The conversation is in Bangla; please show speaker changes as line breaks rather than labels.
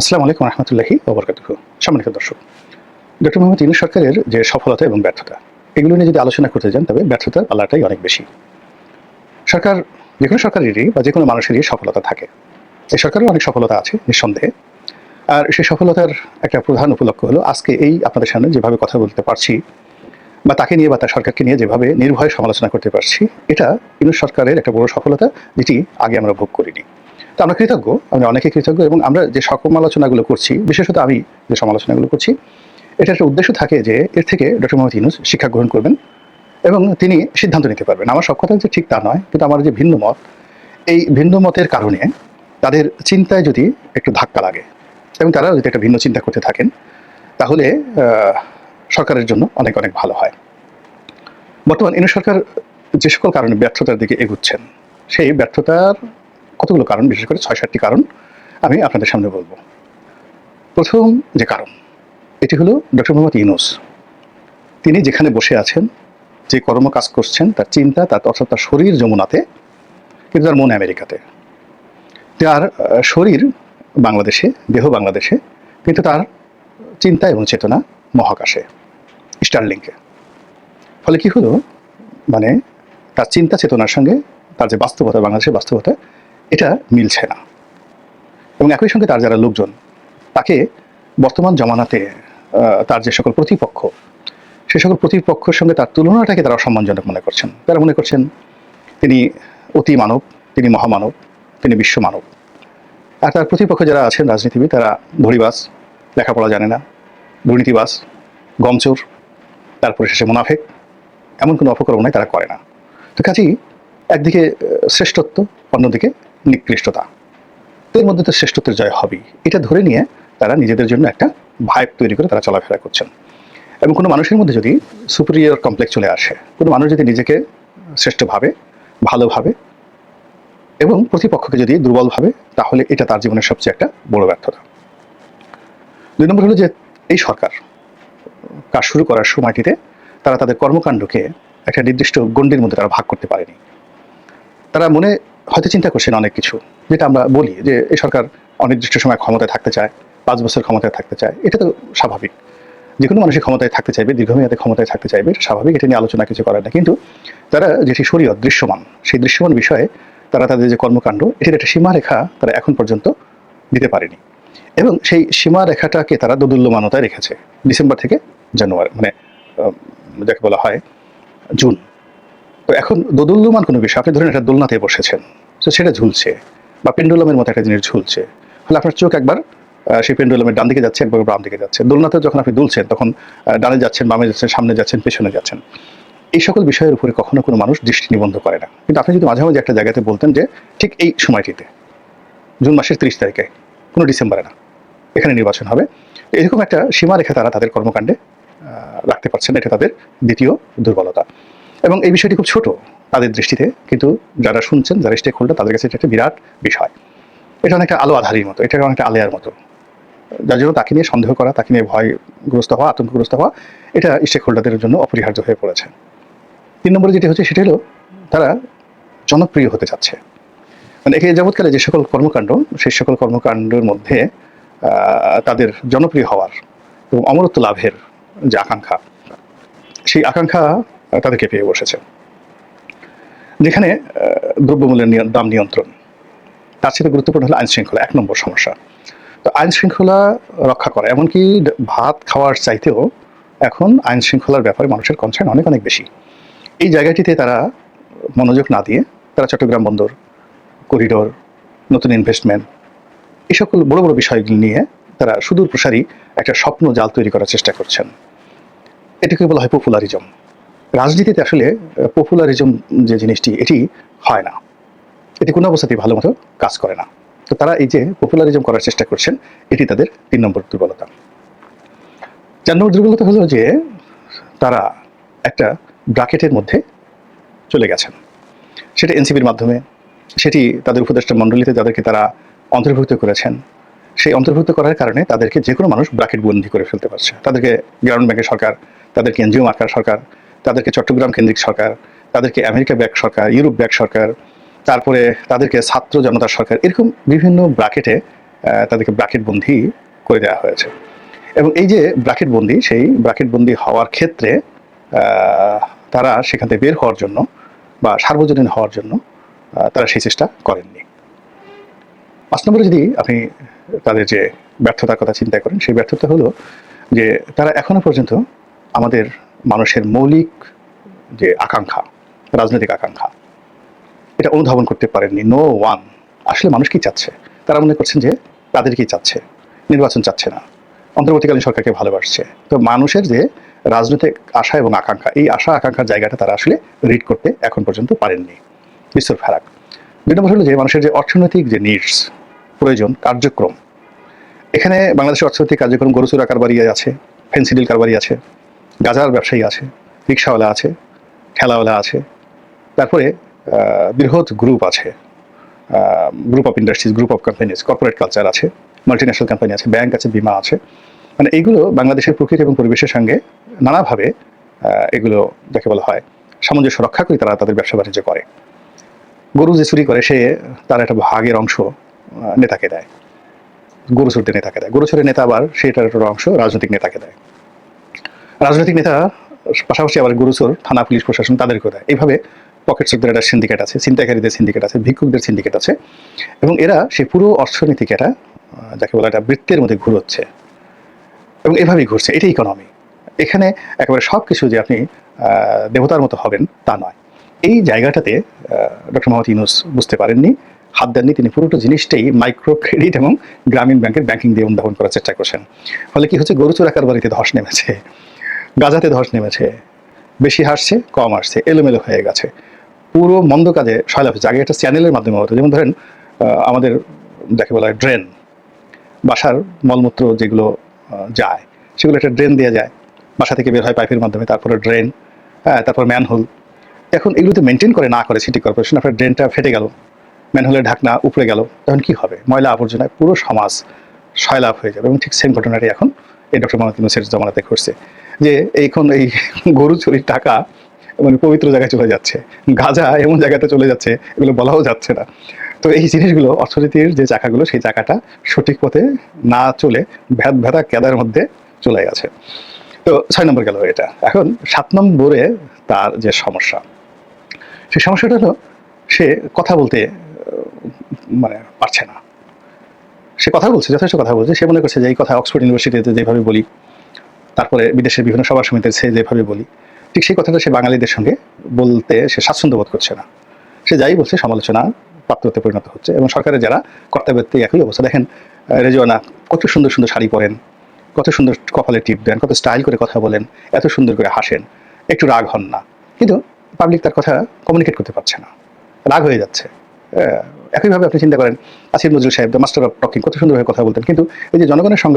আসসালামু আলাইকুম রহমতুল্লাহি ওবরকাতুহ। সম্মানিত দর্শক, ডক্টর মোহাম্মদ ইউনুস সরকারের যে সফলতা এবং ব্যর্থতা, এগুলো নিয়ে যদি আলোচনা করতে যান, তবে ব্যর্থতার পাল্লাটাই অনেক বেশি। সরকার, যে কোনো সরকারেরই বা যে কোনো মানুষেরই সফলতা থাকে। এই সরকারের অনেক সফলতা আছে, নিঃসন্দেহে। আর সেই সফলতার একটা প্রধান উপলক্ষ হলো, আজকে এই আপনাদের সামনে যেভাবে কথা বলতে পারছি, বা তাকে নিয়ে বা তার সরকারকে নিয়ে যেভাবে নির্ভয়ে সমালোচনা করতে পারছি, এটা ইউনুস সরকারের একটা বড় সফলতা, যেটি আগে আমরা ভোগ করিনি। তো আমরা কৃতজ্ঞ, আমরা অনেকে কৃতজ্ঞ এবং আমরা যে সমালোচনাগুলো করছি, বিশেষত আমি যে সমালোচনাগুলো করছি এটা একটা উদ্দেশ্য থাকে যে এর থেকে ডক্টর মোহাম্মদ ইউনুস শিক্ষা গ্রহণ করবেন এবং তিনি সিদ্ধান্ত নিতে পারবেন। আমার সব কথা যে ঠিক তা নয়, কিন্তু আমার যে ভিন্ন মত, এই ভিন্ন মতের কারণে তাদের চিন্তায় যদি একটু ধাক্কা লাগে এবং তারা যদি একটা ভিন্ন চিন্তা করতে থাকেন, তাহলে সরকারের জন্য অনেক অনেক ভালো হয়। বর্তমান ইউনুস সরকার যে সকল কারণে ব্যর্থতার দিকে এগুচ্ছেন, সেই ব্যর্থতার কতগুলো কারণ, বিশেষ করে ছয় সাতটি কারণ আমি আপনাদের সামনে বলব। প্রথম যে কারণ, এটি হলো ডক্টর মোহাম্মদ ইউনুস। তিনি যেখানে বসে আছেন, যে কর্ম কাজ করছেন, তার চিন্তা, তার অর্থাৎ তার শরীর যমুনাতে, কিন্তু তার মন আমেরিকাতে। তার শরীর বাংলাদেশে, দেহ বাংলাদেশে, কিন্তু তার চিন্তা এবং চেতনা মহাকাশে, স্টারলিংকে। ফলে কি হলো? মানে তার চিন্তা, চেতনার সঙ্গে তার যে বাস্তবতা, বাংলাদেশের বাস্তবতা এটা মিলছে না। এবং একই সঙ্গে তার যারা লোকজন, তাকে বর্তমান জমানাতে তার যে সকল প্রতিপক্ষ, সে সকল প্রতিপক্ষের সঙ্গে তার তুলনাটাকে তারা অসম্মানজনক মনে করছেন। তারা মনে করছেন তিনি অতি মানব, তিনি মহামানব, তিনি বিশ্ব মানব। আর তার প্রতিপক্ষ যারা আছেন রাজনীতিবিদ, তারা ধরিবাস লেখাপড়া জানে না দুর্নীতিবাস গমচোর, তারপরে শেষে মুনাফেক, এমন কোনো অপকর্মই তারা করে না। তো কাজেই একদিকে শ্রেষ্ঠত্ব, অন্যদিকে নিকৃষ্টতা। এর মধ্যে তো শ্রেষ্ঠত্বের জয় হবেই। এটা ধরে নিয়ে তারা নিজেদের জন্য একটা ভাইব তৈরি করে তারা চলাফেরা করছেন। এবং কোনো মানুষের মধ্যে যদি সুপিরিয়র কমপ্লেক্স চলে আসে, কোনো মানুষ যদি নিজেকে শ্রেষ্ঠভাবে ভালোভাবে এবং প্রতিপক্ষকে যদি দুর্বল ভাবে, তাহলে এটা তার জীবনের সবচেয়ে একটা বড় ব্যর্থতা। দুই নম্বর হলো যে এই সরকার কাজ শুরু করার সময়টিতে তারা তাদের কর্মকাণ্ডকে একটা নির্দিষ্ট গণ্ডির মধ্যে তারা ভাগ করতে পারেনি। তারা মনে হয়তো চিন্তা করছেন অনেক কিছু, যেটা আমরা বলি যে এই সরকার অনির্দিষ্ট সময় ক্ষমতায় থাকতে চায়, পাঁচ বছর ক্ষমতায় থাকতে চায়, এটা তো স্বাভাবিক। যে কোনো মানুষই ক্ষমতায় থাকতে চাইবে, দীর্ঘমেয়াদে ক্ষমতায় থাকতে চাইবে স্বাভাবিক, এটা নিয়ে আলোচনা কিছু করার না কিন্তু তারা যেটি শরীয়ত দৃশ্যমান, সেই দৃশ্যমান বিষয়ে তারা তাদের যে কর্মকাণ্ড, এটির একটা সীমারেখা তারা এখন পর্যন্ত দিতে পারেনি। এবং সেই সীমারেখাটাকে তারা দোদুল্যমানতায় রেখেছে, ডিসেম্বর থেকে জানুয়ারি মানে যাকে বলা হয় জুন। তো এখন দোদুল্যমান কোনো বিষয় আপনি ধরেন একটা দোলনাতে বসেছেন, তো সেটা ঝুলছে বা পেন্ডুলামের মতো একটা জিনিস ঝুলছে। ফলে আপনার চোখ একবার সেই পেন্ডুলামের ডান দিকে যাচ্ছে, একবার বাম দিকে যাচ্ছে। দোলনাতে যখন আপনি দুলছেন, তখন ডানে যাচ্ছেন, বামে যাচ্ছেন, সামনে যাচ্ছেন, পেছনে যাচ্ছেন। এই সকল বিষয়ের উপরে কখনো কোনো মানুষ দৃষ্টি নিবন্ধ করে না। কিন্তু আপনি যদি মাঝে মাঝে একটা জায়গাতে বলতেন যে, ঠিক এই সময়টিতে, জুন মাসের ত্রিশ তারিখে, কোনো ডিসেম্বরে না, এখানে নির্বাচন হবে। এরকম একটা সীমারেখা তারা তাদের কর্মকাণ্ডে রাখতে পারছেন এটা তাদের দ্বিতীয় দুর্বলতা। এবং এই বিষয়টি খুব ছোট তাদের দৃষ্টিতে, কিন্তু যারা শুনছেন, যারা স্টেক হোল্ডার তাদের কাছে এটা একটা বিরাট বিষয়। এটা অনেকটা আলো আধারির মতো এটা অনেকটা আলেয়ার মতো। যার জন্য তাকে নিয়ে সন্দেহ করা, তাকে নিয়ে ভয়গ্রস্ত হওয়া, আতঙ্কগ্রস্ত হওয়া, এটা স্টেক হোল্ডারদের জন্য অপরিহার্য হয়ে পড়েছে। তিন নম্বরে যেটি হচ্ছে, সেটা হলো তারা জনপ্রিয় হতে চাচ্ছে। মানে একে যাবৎকালে যে সকল কর্মকাণ্ড, সেই সকল কর্মকাণ্ডের মধ্যে তাদের জনপ্রিয় হওয়ার এবং অমরত্ব লাভের যে আকাঙ্ক্ষা, সেই আকাঙ্ক্ষা তাদেরকে পেয়ে বসেছে। যেখানে দ্রব্যমূল্যের দাম নিয়ন্ত্রণ। তার সাথে গুরুত্বপূর্ণ হলো আইন শৃঙ্খলা, এক নম্বর সমস্যা। তো আইন শৃঙ্খলা রক্ষা করা, এমনকি ভাত খাওয়ার চাইতেও এখন আইন শৃঙ্খলার ব্যাপারে মানুষের কনসার্ন অনেক অনেক বেশি। এই জায়গাটিতে তারা মনোযোগ না দিয়ে, তারা চট্টগ্রাম বন্দর, করিডোর, নতুন ইনভেস্টমেন্ট এই সকল বড় বড় বিষয়গুলি নিয়ে তারা সুদূর প্রসারী একটা স্বপ্ন জাল তৈরি করার চেষ্টা করছেন। এটাকে বলা হয় পপুলারিজম রাজনীতিতে আসলে পপুলারিজম যে জিনিসটি, এটি হয় না। এটি কোনো অবস্থাতেই ভালো মতো কাজ করে না। তো তারা এই যে পপুলারিজম করার চেষ্টা করছেন, এটি তাদের তিন নম্বর দুর্বলতা। চার নম্বর দুর্বলতা হলো যে, তারা একটা ব্রাকেটের মধ্যে চলে গেছেন। সেটা এনসিপির মাধ্যমে, সেটি তাদের উপদেষ্টা মণ্ডলীতে যাদেরকে তারা অন্তর্ভুক্ত করেছেন, সেই অন্তর্ভুক্ত করার কারণে তাদেরকে যে কোনো মানুষ ব্রাকেট বন্দি করে ফেলতে পারছে। তাদেরকে গ্রামীণ ব্যাংকের সরকার, তাদেরকে এনজিও মার্কার সরকার তাদেরকে চট্টগ্রাম কেন্দ্রিক সরকার, তাদেরকে আমেরিকা ব্যাক সরকার, ইউরোপ ব্যাক সরকার, তারপরে তাদেরকে ছাত্র জনতা সরকার, এরকম বিভিন্ন ব্রাকেটে তাদেরকে ব্রাকেট বন্দি করে দেওয়া হয়েছে। এবং এই যে ব্রাকেট বন্দি, সেই ব্রাকেট বন্দি হওয়ার ক্ষেত্রে তারা সেখান থেকে বের হওয়ার জন্য বা সার্বজনীন হওয়ার জন্য তারা সেই চেষ্টা করেননি। পাঁচ নম্বরে যদি আপনি তাদের যে ব্যর্থতার কথা চিন্তা করেন, সেই ব্যর্থতা হলো যে তারা এখনও পর্যন্ত আমাদের মানুষের মৌলিক যে আকাঙ্ক্ষা, রাজনৈতিক আকাঙ্ক্ষা, এটা অনুধাবন করতে পারেননি। নো ওয়ান আসলে মানুষ কি চাচ্ছে? তারা মনে করছেন যে তাদের কি চাচ্ছে? নির্বাচন চাচ্ছে না। অন্তর্বর্তীকালীন সরকারকে ভালোবাসছে। তো মানুষের যে রাজনৈতিক আশা এবং আকাঙ্ক্ষা, এই আশা আকাঙ্ক্ষার জায়গাটা তারা আসলে রিড করতে এখন পর্যন্ত পারেননি। বিশ্বর ফারাক, দুই নম্বর হলো যে মানুষের যে অর্থনৈতিক যে নিডস প্রয়োজন, কার্যক্রম। এখানে বাংলাদেশের অর্থনৈতিক কার্যক্রম গরু চোরা কারবারি আছে ফেন্সিডিল কারবারি আছে। গাজার ব্যবসায়ী আছে, রিক্সাওয়ালা আছে, ঠেলাওয়ালা আছে, তারপরে বৃহৎ গ্রুপ আছে group of industries group of companies corporate culture আছে মাল্টিন্যাশনাল কোম্পানি আছে ব্যাংক আছে, বিমা আছে। মানে এইগুলো বাংলাদেশের প্রকৃতি এবং পরিবেশের সঙ্গে নানাভাবে এগুলো যাকে বলা হয় সামঞ্জস্য রক্ষা করে তারা তাদের ব্যবসা বাণিজ্য করে। গরু যে চুরি করে, সে তার একটা ভাগের অংশ নেতাকে দেয়। গরু চুরতে নেতাকে দেয়। গরু চুরের নেতা আবার সেটার একটা অংশ রাজনৈতিক নেতাকে দেয়। রাজনৈতিক নেতা, পাশাপাশি আবার গরুচোর থানা পুলিশ প্রশাসন তাদেরকেও দেয়। এইভাবে পকেট চোরদের একটা সিন্ডিকেট আছে, ছিনতাইকারীদের সিন্ডিকেট আছে, ভিক্ষুকদের সিন্ডিকেট আছে এবং এরা সেই পুরো অর্থনীতিকে একটা যাকে বলা একটা বৃত্তের মধ্যে ঘুরোচ্ছে এবং এভাবেই ঘুরছে। এটাই ইকোনমি এখানে একেবারে সব কিছু যে আপনি দেবতার মতো হবেন তা নয়। এই জায়গাটাতে ডক্টর মোহাম্মদ ইউনুস বুঝতে পারেননি, হাত দেননি, তিনি পুরোটা জিনিসটাই মাইক্রো ক্রেডিট এবং গ্রামীণ ব্যাংকের ব্যাংকিং দিয়ে অনুধাবন করার চেষ্টা করছেন। ফলে কি হচ্ছে গরু চোরা কারবারিতে ধস নেমেছে। গাজাতে ধস নেমেছে। বেশি হাসছে, কম আসছে, এলোমেলো হয়ে গেছে। পুরো মন্দ কাজে সয়লাভ হচ্ছে আগে একটা চ্যানেলের মাধ্যমে হতো, যেমন ধরেন আমাদের যাকে বলা হয় ড্রেন। বাসার মলমূত্র যেগুলো যায়, সেগুলো একটা ড্রেন দেওয়া যায়। বাসা থেকে বের হয় পাইপের মাধ্যমে, তারপরে ড্রেন হ্যাঁ তারপর ম্যানহোল। এখন এগুলোতে মেনটেন করে না করে সিটি কর্পোরেশন আপনার ড্রেনটা ফেটে গেল, ম্যানহোলের ঢাকনা উপরে গেল, তখন কি হবে? ময়লা আবর্জনায় পুরো সমাজ সয়লাভ হয়ে যাবে এবং ঠিক সেম ঘটনাটি এখন এই ডক্টর মোহাম্মদ ইউনুসের জমানাতে ঘটছে, যে এইখন এই গরু চুরির টাকা মানে পবিত্র জায়গায় চলে যাচ্ছে, গাজা এমন জায়গাতে চলে যাচ্ছে, এগুলো বলাও যাচ্ছে না। তো এই জিনিসগুলো অর্থনীতির যে চাকাগুলো, সেই চাকাটা সঠিক পথে না চলে ভেদ ভেদা কেদার মধ্যে চলে গেছে। তো ছয় নম্বর গেল এটা। এখন সাত নম্বরে তার যে সমস্যা, সেই সমস্যাটা হলো সে কথা বলতে মানে পারছে না। সে কথা বলছে, যথেষ্ট কথা বলছে। সে মনে করছে যে, এই কথা অক্সফোর্ড ইউনিভার্সিটিতে যেভাবে বলি, তারপরে বিদেশের বিভিন্ন সভা সমিতিতে সে যেভাবে বলি, ঠিক সেই কথাটা সে বাঙালিদের সঙ্গে বলতে সে স্বাচ্ছন্দ্য বোধ করছে না। সে যাই বলছে, সমালোচনা প্রাপ্ততে পরিণত হচ্ছে এবং সরকারের যারা কর্তাব্যক্তি একই অবস্থা। দেখেন রেজওয়ানা কত সুন্দর সুন্দর শাড়ি পরেন, কত সুন্দর কপালে টিপ দেন, কত স্টাইল করে কথা বলেন, এত সুন্দর করে হাসেন। একটু রাগ হন না। কিন্তু পাবলিক তার কথা কমিউনিকেট করতে পারছে না। রাগ হয়ে যাচ্ছে। একইভাবে আপনি চিন্তা করেন আসির নজরুল সাহেব দ্য মাস্টার অফ টকিং কত সুন্দরভাবে কথা বলতেন। কিন্তু এই যে জনগণের সঙ্গে